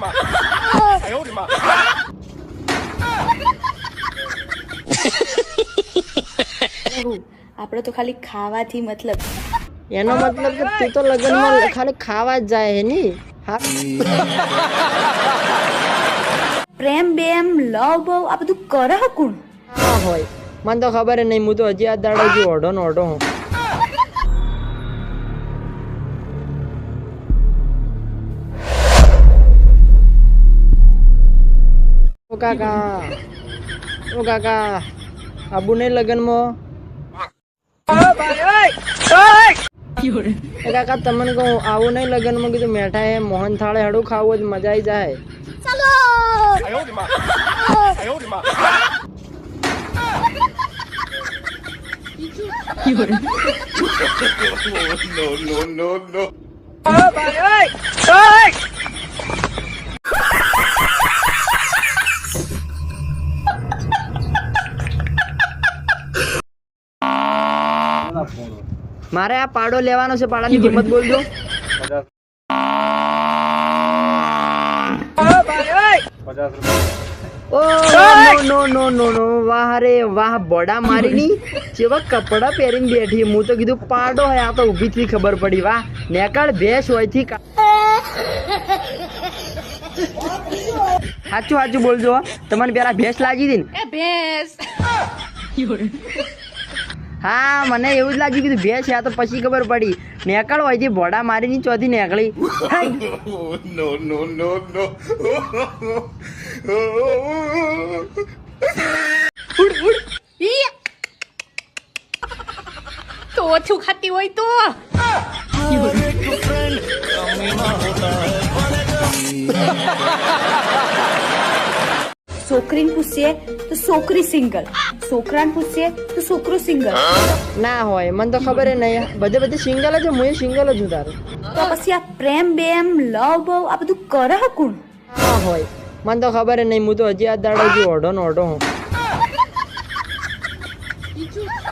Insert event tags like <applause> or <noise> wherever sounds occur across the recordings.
妈！哎呦我的妈！ હું આપણે <laughs> તો ખાલી ખાવાથી મતલબ એનો મતલબ કે તું તો લગ્નમાં ખાલી ખાવા જ જાય હે ની હા પ્રેમ બેમ લવ બવ આ બધું કરે હ કોણ હા હોય મને તો ખબર જ નહીં હું તો હજી આ દાડો હજી ઓઢો ને ઓઢો હું કાકા ઓ કાકા આબુ નહીં લગ્નમાં કાકા તમને કહું આવું નહીં લગ્નમાં કીધું મેઠા એ મોહન થાળે હડું ખાવું જ મજા આવી જાય. <laughs> <laughs> no, no, no, no. મારે આ પાડો લેવાનો છે પાડાની કિંમત બોલજો ઓ નો નો નો નો વાહ રે વાહ બોડા મારીની. જેવા કપડા પહેરીને બેઠી હું તો કીધું પાડો હે આ તો ઊભી થી ખબર પડી વાહ. નેકાળ ભેંસ હોયથી સાચું સાચું બોલજો તમને પેલા ભેંસ લાગી હતી ને? એ ભેંસ. <laughs> હા મને એવું જ લાગ્યું કીધું ભેસ છે. આ તો પછી ખબર પડી. નેકળ હોય છે ભોડા મારીની ચોથી નેકળી. No no no no! તો ઓછું ખાતી હોય તો. છોકરીને પૂછીએ તો છોકરી સિંગલ છોકરાને પૂછીએ તો છોકરો સિંગલ ના હોય મને તો ખબર જ નહીં. બધે બધે સિંગલ જ હું સિંગલ જ હું તારું તો પછી આ પ્રેમ બેમ લવ બવ આ બધું કરે હ કોણ? ના હોય. મને તો ખબર જ નહીં હું તો હજી આ દાડો જો ઓઢો નો ઓઢો હું.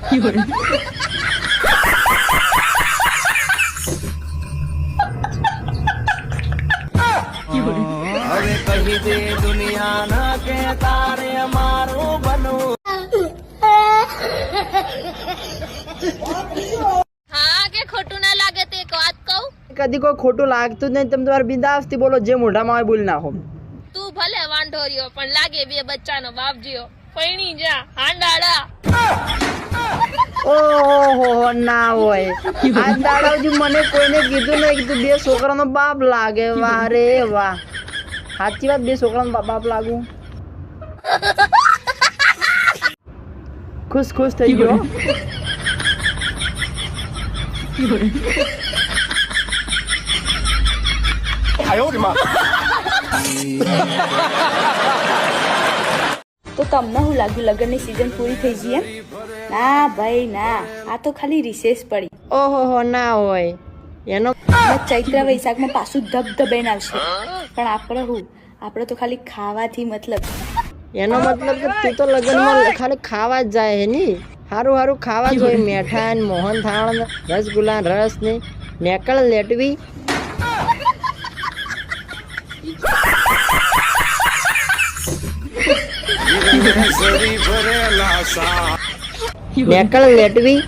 <laughs> હા કે ખોટું ના લાગે તે એક વાત કહું? કદી કોઈ ખોટું લાગતું જ નહીં. તમે તમારે બિંદાસથી બોલો જે મોઢામાં આવે બોલી નાખો. તું ભલે વાંઢો રહ્યો પણ લાગે બે બચ્ચાનો બાપ જીઓ પૈણી જા હાંડાળા. ઓહો ના હોય. આ દાડો હજી મને કોઈને કીધું નહીં. કે તું બે છોકરાનો બાપ લાગે. વાહ રે વાહ. સાચી વાત બે છોકરાનો બાપ લાગુ ખુશ ખુશ થઈ ગયો તો તમને હું લાગ્યું લગ્નની સીઝન પૂરી થઈ ગઈ ના ભાઈ ના. આ તો ખાલી રિસેસ પડી. ઓહો ના હોય. એનો ચૈત્ર વૈશાખમાં પાછું ધબધબેન આવશે. પણ આપણે હું? આપણે તો ખાલી ખાવાથી મતલબ. એનો મતલબ કે તું તો લગ્નમાં ખાલી ખાવા જ જાય ની? હારું હારું ખાવા જ હોય. મેઠા ને મોહન થાળ ને રસગુલ્લા રસ ને નેકળ લેટવી. નેકળ લેટવી.